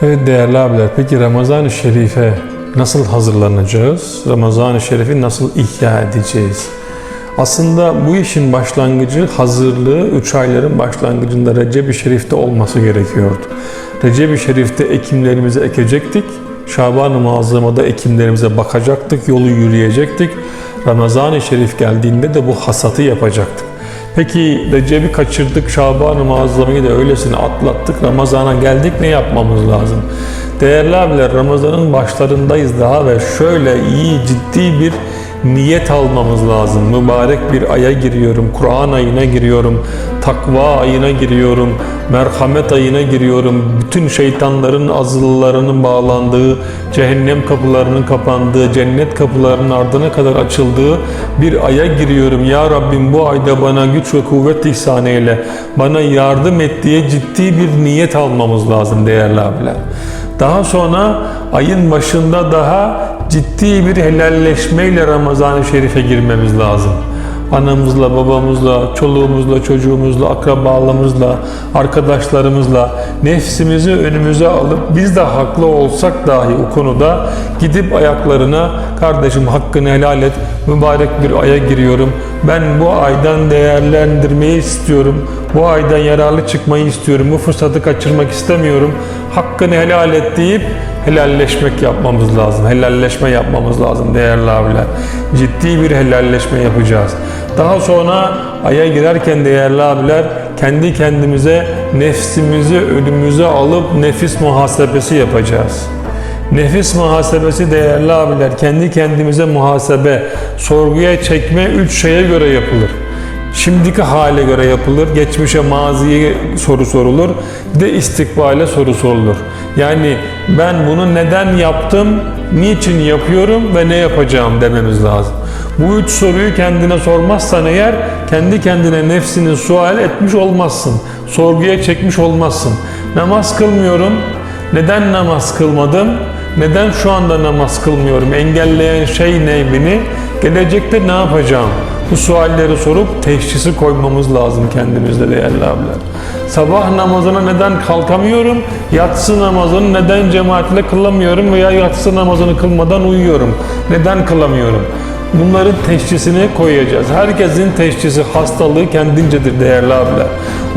Evet değerli abiler, peki Ramazan-ı Şerif'e nasıl hazırlanacağız? Ramazan-ı Şerif'i nasıl ihya edeceğiz? Aslında bu işin başlangıcı, hazırlığı 3 ayların başlangıcında Recep-i Şerif'te olması gerekiyordu. Recep-i Şerif'te ekimlerimizi ekecektik. Şaban-ı Muazzama'da ekimlerimize bakacaktık, yolu yürüyecektik. Ramazan-ı Şerif geldiğinde de bu hasatı yapacaktık. Peki Recep'i kaçırdık, Şaban-ı Muazzama'yı da öylesine atlattık. Ramazan'a geldik ne yapmamız lazım? Değerli abiler Ramazan'ın başlarındayız daha ve şöyle iyi ciddi bir niyet almamız lazım. Mübarek bir aya giriyorum, Kur'an ayına giriyorum, takva ayına giriyorum, merhamet ayına giriyorum. Bütün şeytanların azıllarının bağlandığı, cehennem kapılarının kapandığı, cennet kapılarının ardına kadar açıldığı bir aya giriyorum. Ya Rabbim bu ayda bana güç ve kuvvet ihsan eyle. Bana yardım et diye ciddi bir niyet almamız lazım değerli abiler. Daha sonra ayın başında daha ciddi bir helalleşmeyle Ramazan-ı Şerif'e girmemiz lazım. Anamızla, babamızla, çoluğumuzla, çocuğumuzla, akrabalarımızla, arkadaşlarımızla nefsimizi önümüze alıp biz de haklı olsak dahi o konuda gidip ayaklarına kardeşim hakkını helal et, mübarek bir aya giriyorum. Ben bu aydan değerlendirmeyi istiyorum. Bu aydan yararlı çıkmayı istiyorum. Bu fırsatı kaçırmak istemiyorum. Hakkını helal et deyip helalleşmek yapmamız lazım. Helalleşme yapmamız lazım değerli abiler. Ciddi bir helalleşme yapacağız. Daha sonra aya girerken değerli abiler kendi kendimize nefsimizi önümüze alıp nefis muhasebesi yapacağız. Nefis muhasebesi değerli abiler kendi kendimize muhasebe, sorguya çekme üç şeye göre yapılır. Şimdiki hale göre yapılır, geçmişe maziye soru sorulur, bir de istikbale soru sorulur. Yani ben bunu neden yaptım, niçin yapıyorum ve ne yapacağım dememiz lazım. Bu üç soruyu kendine sormazsan eğer kendi kendine nefsini sual etmiş olmazsın. Sorguya çekmiş olmazsın. Namaz kılmıyorum. Neden namaz kılmadım? Neden şu anda namaz kılmıyorum? Engelleyen şey ne beni? Gelecekte ne yapacağım? Bu sualleri sorup teşhisi koymamız lazım kendimizde değerli abiler. Sabah namazına neden kalkamıyorum? Yatsı namazını neden cemaatle kılamıyorum veya yatsı namazını kılmadan uyuyorum? Neden kılamıyorum? Bunların teşhisini koyacağız. Herkesin teşhisi hastalığı kendincedir değerli abiler.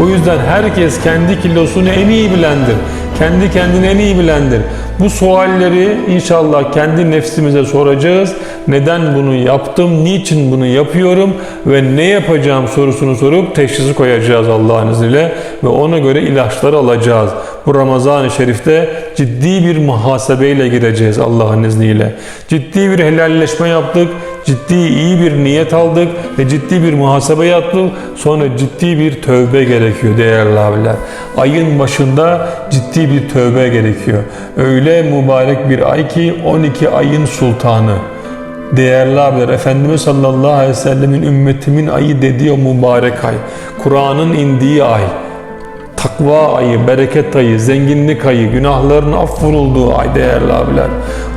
O yüzden herkes kendi kilosunu en iyi bilendir. Kendi kendini en iyi bilendir. Bu sualleri inşallah kendi nefsimize soracağız. Neden bunu yaptım, niçin bunu yapıyorum ve ne yapacağım sorusunu sorup teşhisi koyacağız Allah'ın izniyle ve ona göre ilaçlar alacağız. Bu Ramazan-ı Şerif'te ciddi bir muhasebeyle gireceğiz Allah'ın izniyle. Ciddi bir helalleşme yaptık, ciddi iyi bir niyet aldık ve ciddi bir muhasebe yaptık. Sonra ciddi bir tövbe gerekiyor değerli abiler. Ayın başında ciddi bir tövbe gerekiyor. Öyle mübarek bir ay ki 12 ayın sultanı. Değerli abiler, Efendimiz sallallahu aleyhi ve sellemin ümmetimin ayı dediği o mübarek ay. Kur'an'ın indiği ay takva ayı, bereket ayı, zenginlik ayı, günahların affolunduğu ay değerli abiler.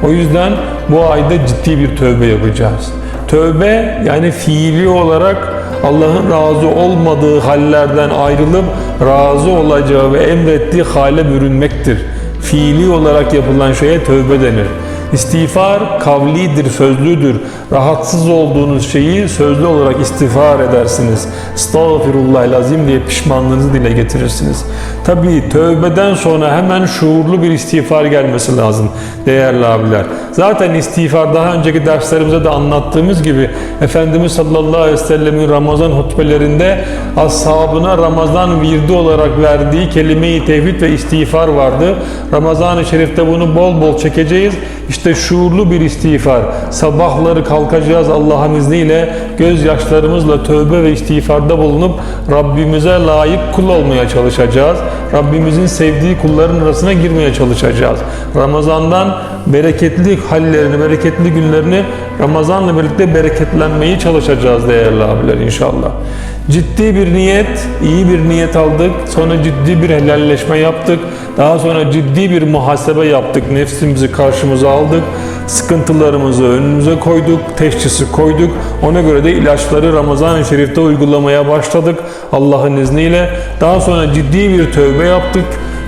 O yüzden bu ayda ciddi bir tövbe yapacağız. Tövbe yani fiili olarak Allah'ın razı olmadığı hallerden ayrılıp razı olacağı ve emrettiği hale bürünmektir. Fiili olarak yapılan şeye tövbe denir. İstiğfar kavlidir, sözlüdür. Rahatsız olduğunuz şeyi sözlü olarak istiğfar edersiniz. Estağfirullah lazim diye pişmanlığınızı dile getirirsiniz. Tabi tövbeden sonra hemen şuurlu bir istiğfar gelmesi lazım değerli abiler. Zaten istiğfar daha önceki derslerimizde de anlattığımız gibi Efendimiz sallallahu aleyhi ve sellemin Ramazan hutbelerinde ashabına Ramazan virdi olarak verdiği kelime-i tevhid ve istiğfar vardı. Ramazan-ı Şerif'te bunu bol bol çekeceğiz. İşte şuurlu bir istiğfar. Sabahları kalkacağız Allah'ın izniyle gözyaşlarımızla tövbe ve istiğfarda bulunup Rabbimize layık kul olmaya çalışacağız. Rabbimizin sevdiği kulların arasına girmeye çalışacağız. Ramazan'dan bereketli hallerini, bereketli günlerini Ramazan'la birlikte bereketlenmeyi çalışacağız değerli abiler inşallah. Ciddi bir niyet, iyi bir niyet aldık. Sonra ciddi bir helalleşme yaptık. Daha sonra ciddi bir muhasebe yaptık. Nefsimizi karşımıza aldık. Sıkıntılarımızı önümüze koyduk. Teşhisi koyduk. Ona göre de ilaçları Ramazan-ı Şerif'te uygulamaya başladık. Allah'ın izniyle. Daha sonra ciddi bir tövbe yaptık.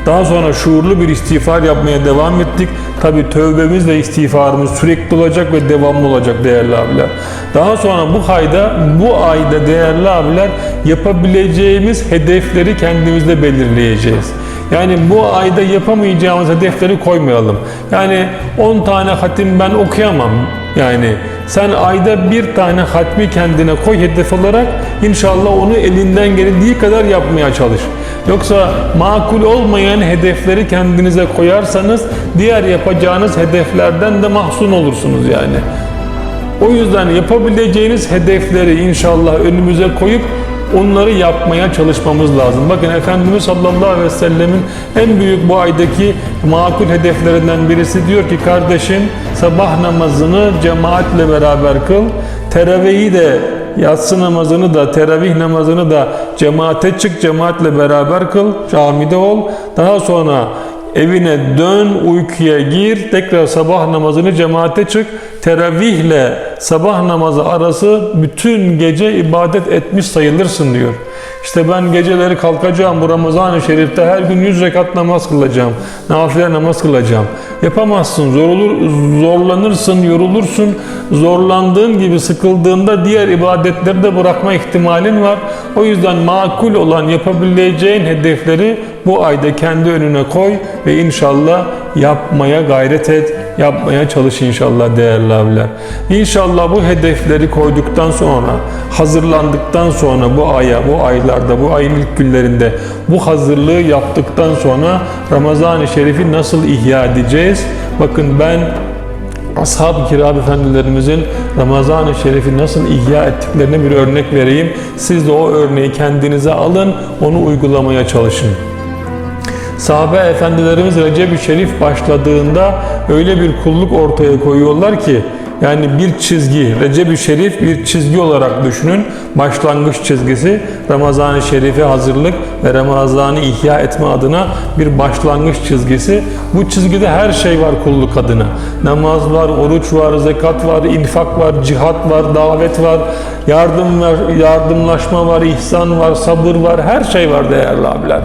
Daha sonra şuurlu bir istiğfar yapmaya devam ettik. Tabi tövbemiz ve istiğfarımız sürekli olacak ve devamlı olacak değerli abiler. Daha sonra bu ayda, bu ayda değerli abiler yapabileceğimiz hedefleri kendimizde belirleyeceğiz. Yani bu ayda yapamayacağımız hedefleri koymayalım. Yani 10 tane hatim ben okuyamam. Yani sen ayda bir tane hatmi kendine koy hedef olarak inşallah onu elinden geldiği kadar yapmaya çalış. Yoksa makul olmayan hedefleri kendinize koyarsanız diğer yapacağınız hedeflerden de mahzun olursunuz yani. O yüzden yapabileceğiniz hedefleri inşallah önümüze koyup onları yapmaya çalışmamız lazım. Bakın Efendimiz sallallahu aleyhi ve sellemin en büyük bu aydaki makul hedeflerinden birisi diyor ki kardeşim sabah namazını cemaatle beraber kıl. Teravihi de yatsı namazını da teravih namazını da cemaate çık cemaatle beraber kıl. Camide ol. Daha sonra evine dön, uykuya gir, tekrar sabah namazını cemaate çık. Teravihle sabah namazı arası bütün gece ibadet etmiş sayılırsın diyor. İşte ben geceleri kalkacağım bu Ramazan-ı Şerif'te her gün 100 rekat namaz kılacağım. Nafile namaz kılacağım. Yapamazsın, zor olur, zorlanırsın, yorulursun. Zorlandığın gibi sıkıldığında diğer ibadetleri de bırakma ihtimalin var. O yüzden makul olan yapabileceğin hedefleri bu ayda kendi önüne koy ve inşallah yapmaya gayret et, yapmaya çalış inşallah değerli abiler. İnşallah bu hedefleri koyduktan sonra, hazırlandıktan sonra bu aya, bu aylarda, bu ayın ilk günlerinde bu hazırlığı yaptıktan sonra Ramazan-ı Şerif'i nasıl ihya edeceğiz? Bakın ben Ashab-ı kiram efendilerimizin Ramazan-ı Şerif'i nasıl ihya ettiklerine bir örnek vereyim. Siz de o örneği kendinize alın, onu uygulamaya çalışın. Sahabe efendilerimiz Recep-i Şerif başladığında öyle bir kulluk ortaya koyuyorlar ki yani bir çizgi, Recep-i Şerif bir çizgi olarak düşünün. Başlangıç çizgisi Ramazan-ı Şerif'e hazırlık ve Ramazan'ı ihya etme adına bir başlangıç çizgisi. Bu çizgide her şey var kulluk adına. Namaz var, oruç var, zekat var, infak var, cihat var, davet var, yardım var, yardımlaşma var, ihsan var, sabır var, her şey var değerli abiler.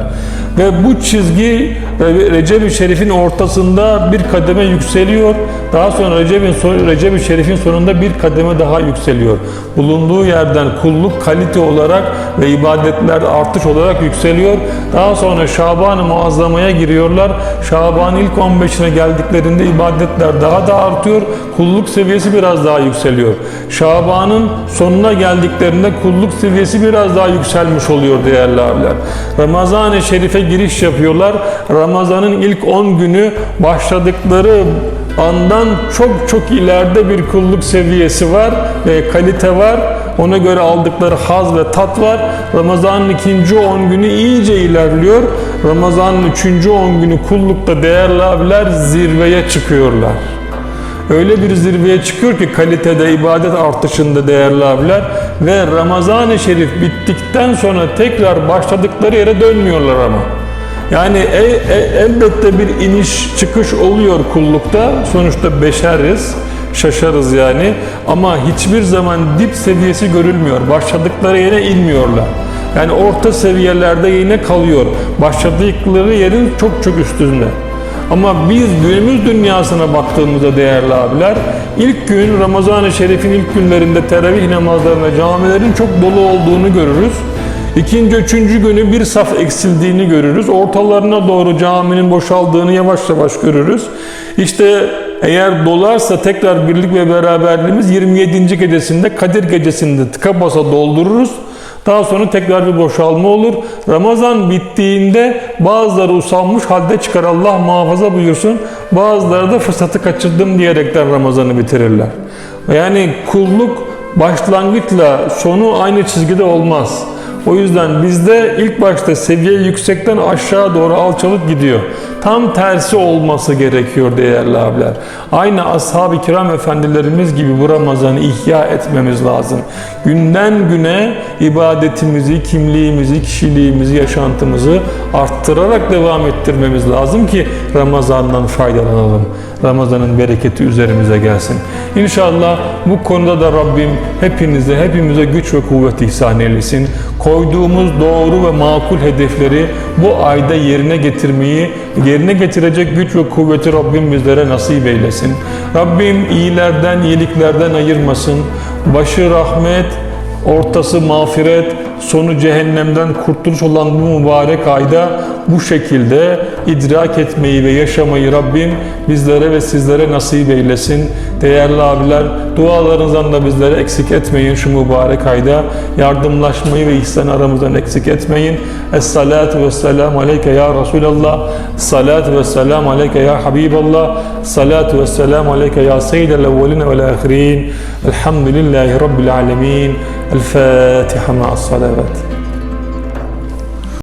Ve bu çizgi Recep-i Şerif'in ortasında bir kademe yükseliyor. Daha sonra Recep-i Recep Şerif'in sonunda bir kademe daha yükseliyor. Bulunduğu yerden kulluk kalite olarak ve ibadetler artış olarak yükseliyor. Daha sonra Şaban-ı Muazzama'ya giriyorlar. Şaban ilk 15'ine geldiklerinde ibadetler daha da artıyor. Kulluk seviyesi biraz daha yükseliyor. Şaban'ın sonuna geldiklerinde kulluk seviyesi biraz daha yükselmiş oluyor değerli abiler. Ramazan-ı Şerif'e giriş yapıyorlar. Ramazan'ın ilk 10 günü başladıkları andan çok çok ileride bir kulluk seviyesi var ve kalite var. Ona göre aldıkları haz ve tat var. Ramazan'ın ikinci 10 günü iyice ilerliyor. Ramazan'ın üçüncü 10 günü kullukta değerli abiler zirveye çıkıyorlar. Öyle bir zirveye çıkıyor ki kalitede, ibadet artışında değerli abiler ve Ramazan-ı Şerif bittikten sonra tekrar başladıkları yere dönmüyorlar ama. Yani e, e, elbette bir iniş çıkış oluyor kullukta. Sonuçta beşeriz, şaşarız yani. Ama hiçbir zaman dip seviyesi görülmüyor. Başladıkları yere inmiyorlar. Yani orta seviyelerde yine kalıyor. Başladıkları yerin çok çok üstünde. Ama biz günümüz dünyasına baktığımızda değerli abiler, ilk gün Ramazan-ı Şerif'in ilk günlerinde teravih namazlarında camilerin çok dolu olduğunu görürüz. İkinci, üçüncü günü bir saf eksildiğini görürüz. Ortalarına doğru caminin boşaldığını yavaş yavaş görürüz. İşte eğer dolarsa tekrar birlik ve beraberliğimiz 27. gecesinde Kadir gecesinde tıka basa doldururuz. Daha sonra tekrar bir boşalma olur. Ramazan bittiğinde bazıları usanmış halde çıkar Allah muhafaza buyursun. Bazıları da fırsatı kaçırdım diyerekten Ramazan'ı bitirirler. Yani kulluk başlangıçla sonu aynı çizgide olmaz. O yüzden bizde ilk başta seviye yüksekten aşağı doğru alçalıp gidiyor. Tam tersi olması gerekiyor değerli abiler. Aynı ashab-ı kiram efendilerimiz gibi bu Ramazan'ı ihya etmemiz lazım. Günden güne ibadetimizi, kimliğimizi, kişiliğimizi, yaşantımızı arttırarak devam ettirmemiz lazım ki Ramazan'dan faydalanalım. Ramazan'ın bereketi üzerimize gelsin. İnşallah bu konuda da Rabbim hepinize, hepimize güç ve kuvvet ihsan eylesin. Koyduğumuz doğru ve makul hedefleri bu ayda yerine getirmeyi, yerine getirecek güç ve kuvveti Rabbim bizlere nasip eylesin. Rabbim iyilerden, iyiliklerden ayırmasın. Başı rahmet, ortası mağfiret, sonu cehennemden kurtuluş olan bu mübarek ayda bu şekilde idrak etmeyi ve yaşamayı Rabbim bizlere ve sizlere nasip eylesin. Değerli abiler, dualarınızdan da bizlere eksik etmeyin şu mübarek ayda. Yardımlaşmayı ve ihsan aramızdan eksik etmeyin. Es-salatu ve selamu aleyke ya Resulallah. Salatu ve selamu aleyke ya Habiballah. Salatu ve selamu aleyke ya Seyyidel evveline vel ahirin. Elhamdülillahi Rabbil alemin. El Fatiha evet.